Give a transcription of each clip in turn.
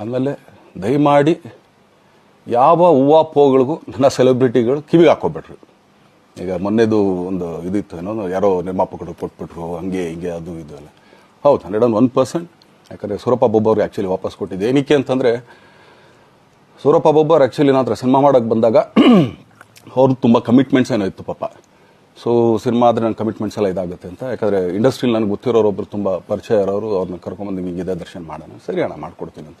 ಆಮೇಲೆ ದಯಮಾಡಿ ಯಾವ ಹೂವಾಪೋಗಳಿಗೂ ನನ್ನ ಸೆಲೆಬ್ರಿಟಿಗಳು ಕಿವಿಗೆ ಹಾಕೋಬೇಡ್ರಿ ಈಗ ಮೊನ್ನೆದು ಒಂದು ಇದಿತ್ತು, ಏನೋ ಯಾರೋ ನಿರ್ಮಾಪಕರು ಕೊಟ್ಬಿಟ್ರು, ಹಂಗೆ ಹಿಂಗೆ ಅದು ಇದು ಎಲ್ಲ. ಹೌದು, ಹಂಡ್ರೆಡ್ ಆನ್ ಒನ್ ಪರ್ಸೆಂಟ್. ಯಾಕಂದರೆ ಸೂರಪ್ಪ ಬೊಬ್ಬ ಅವ್ರಿಗೆ ಆ್ಯಕ್ಚುಲಿ ವಾಪಸ್ ಕೊಟ್ಟಿದ್ದೆ. ಏನಕ್ಕೆ ಅಂತಂದರೆ, ಸೂರಪ್ಪ ಬೊಬ್ಬರ್ ಆ್ಯಕ್ಚುಲಿ ನನ್ನ ಹತ್ರ ಸಿನಿಮಾ ಮಾಡೋಕ್ಕೆ ಬಂದಾಗ ಅವ್ರದ್ದು ತುಂಬ ಕಮಿಟ್ಮೆಂಟ್ಸ್ ಏನೋ ಇತ್ತು ಪಾಪ. ಸೊ ಸಿನಿಮಾ ಆದರೆ ನನ್ನ ಕಮಿಟ್ಮೆಂಟ್ಸ್ ಎಲ್ಲ ಇದಾಗುತ್ತೆ ಅಂತ. ಯಾಕಂದರೆ ಇಂಡಸ್ಟ್ರಿಲಿ ನನಗೆ ಗೊತ್ತಿರೋರು ಒಬ್ಬರು ತುಂಬ ಪರಿಚಯ ಇರೋರು, ಅವ್ರನ್ನ ಕರ್ಕೊಂಬಂದು ಹಿಂಗಿದೆ ದರ್ಶನ ಮಾಡೋಣ, ಸರಿ ಅಣ್ಣ, ಮಾಡ್ಕೊಡ್ತೀನಿ ಅಂತ.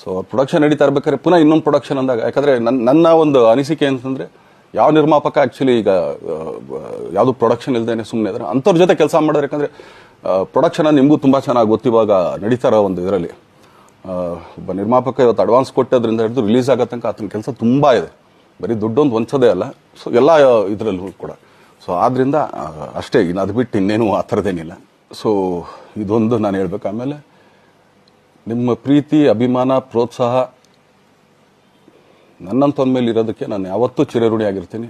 ಸೊ ಪ್ರೊಡಕ್ಷನ್ ನಡೀತಾ ಇರ್ಬೇಕಾದ್ರೆ ಪುನಃ ಇನ್ನೊಂದು ಪ್ರೊಡಕ್ಷನ್ ಅಂದಾಗ, ಯಾಕಂದ್ರೆ ನನ್ನ ಒಂದು ಅನಿಸಿಕೆ ಅಂತಂದ್ರೆ ಯಾವ ನಿರ್ಮಾಪಕ ಆಕ್ಚುಲಿ ಈಗ ಯಾವುದು ಪ್ರೊಡಕ್ಷನ್ ಇಲ್ದೇನೆ ಸುಮ್ಮನೆ ಅಂದ್ರೆ ಅಂಥವ್ರ ಜೊತೆ ಕೆಲಸ ಮಾಡಿದ್ರೆ, ಯಾಕಂದ್ರೆ ಪ್ರೊಡಕ್ಷನ್ ನಿಮಗೂ ತುಂಬಾ ಚೆನ್ನಾಗಿ ಗೊತ್ತಿವಾಗ ನಡೀತಾರ ಒಂದು ಇದರಲ್ಲಿ. ಒಬ್ಬ ನಿರ್ಮಾಪಕ ಇವತ್ತು ಅಡ್ವಾನ್ಸ್ ಕೊಟ್ಟೋದ್ರಿಂದ ಹಿಡಿದು ರಿಲೀಸ್ ಆಗೋ ತನಕ ಆತನ ಕೆಲಸ ತುಂಬಾ ಇದೆ. ಬರೀ ದುಡ್ಡೊಂದು ಹೊಂಚೋದೇ ಅಲ್ಲ, ಸೊ ಎಲ್ಲ ಇದರಲ್ಲೂ ಕೂಡ. ಸೊ ಆದ್ರಿಂದ ಅಷ್ಟೇ ಇನ್ನು ಅದು ಬಿಟ್ಟು ಇನ್ನೇನು ಆ ಥರದ್ದೇನಿಲ್ಲ. ಸೊ ಇದೊಂದು ನಾನು ಹೇಳ್ಬೇಕು ಆಮೇಲೆ ನಿಮ್ಮ ಪ್ರೀತಿ ಅಭಿಮಾನ ಪ್ರೋತ್ಸಾಹ ನನ್ನಂತೊಂದ ಮೇಲೆ ಇರೋದಕ್ಕೆ ನಾನು ಯಾವತ್ತೂ ಚಿರಋಣಿಯಾಗಿರ್ತೀನಿ.